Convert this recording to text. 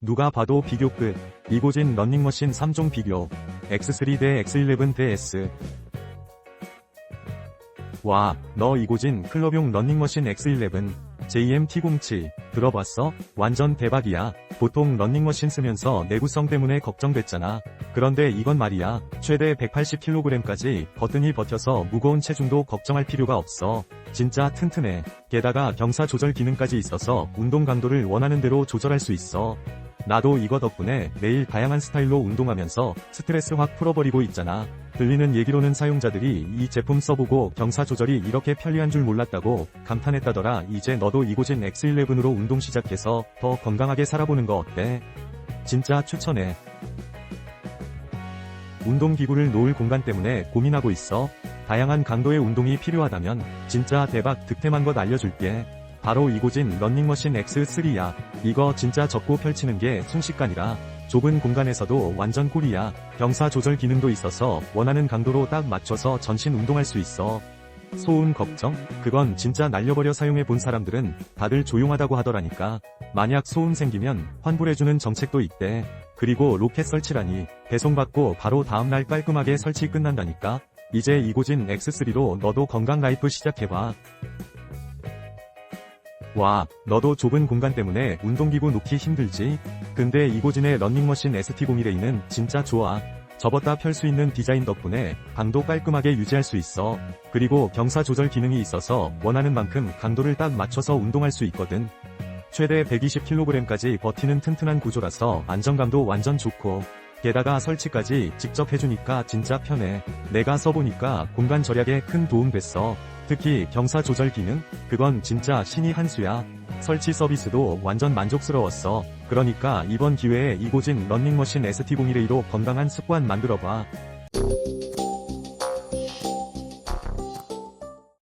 누가 봐도 비교 끝. 이고진 런닝머신 3종 비교. X3 대 X11 대 S. 와, 너 이고진 클럽용 런닝머신 X11, JM T07, 들어봤어? 완전 대박이야. 보통 런닝머신 쓰면서 내구성 때문에 걱정됐잖아. 그런데 이건 말이야. 최대 180kg까지 버튼이 버텨서 무거운 체중도 걱정할 필요가 없어. 진짜 튼튼해. 게다가 경사 조절 기능까지 있어서 운동 강도를 원하는 대로 조절할 수 있어. 나도 이거 덕분에 매일 다양한 스타일로 운동하면서 스트레스 확 풀어버리고 있잖아. 들리는 얘기로는 사용자들이 이 제품 써보고 경사 조절이 이렇게 편리한 줄 몰랐다고 감탄했다더라. 이제 너도 이고진 X11으로 운동 시작해서 더 건강하게 살아보는 거 어때? 진짜 추천해. 운동기구를 놓을 공간 때문에 고민하고 있어. 다양한 강도의 운동이 필요하다면 진짜 대박 득템한 것 알려줄게. 바로 이고진 런닝머신 X3야. 이거 진짜 접고 펼치는 게 순식간이라 좁은 공간에서도 완전 꿀이야. 경사 조절 기능도 있어서 원하는 강도로 딱 맞춰서 전신 운동할 수 있어. 소음 걱정? 그건 진짜 날려버려 사용해 본 사람들은 다들 조용하다고 하더라니까. 만약 소음 생기면 환불해주는 정책도 있대. 그리고 로켓 설치라니 배송받고 바로 다음날 깔끔하게 설치 끝난다니까. 이제 이고진 X3로 너도 건강 라이프 시작해봐. 와, 너도 좁은 공간 때문에 운동기구 놓기 힘들지? 근데 이고진의 런닝머신 ST01A는 진짜 좋아. 접었다 펼 수 있는 디자인 덕분에 방도 깔끔하게 유지할 수 있어. 그리고 경사 조절 기능이 있어서 원하는 만큼 강도를 딱 맞춰서 운동할 수 있거든. 최대 120kg까지 버티는 튼튼한 구조라서 안정감도 완전 좋고 게다가 설치까지 직접 해주니까 진짜 편해. 내가 써보니까 공간 절약에 큰 도움 됐어. 특히 경사 조절 기능? 그건 진짜 신이 한 수야. 설치 서비스도 완전 만족스러웠어. 그러니까 이번 기회에 이고진 런닝머신 ST01A로 건강한 습관 만들어봐.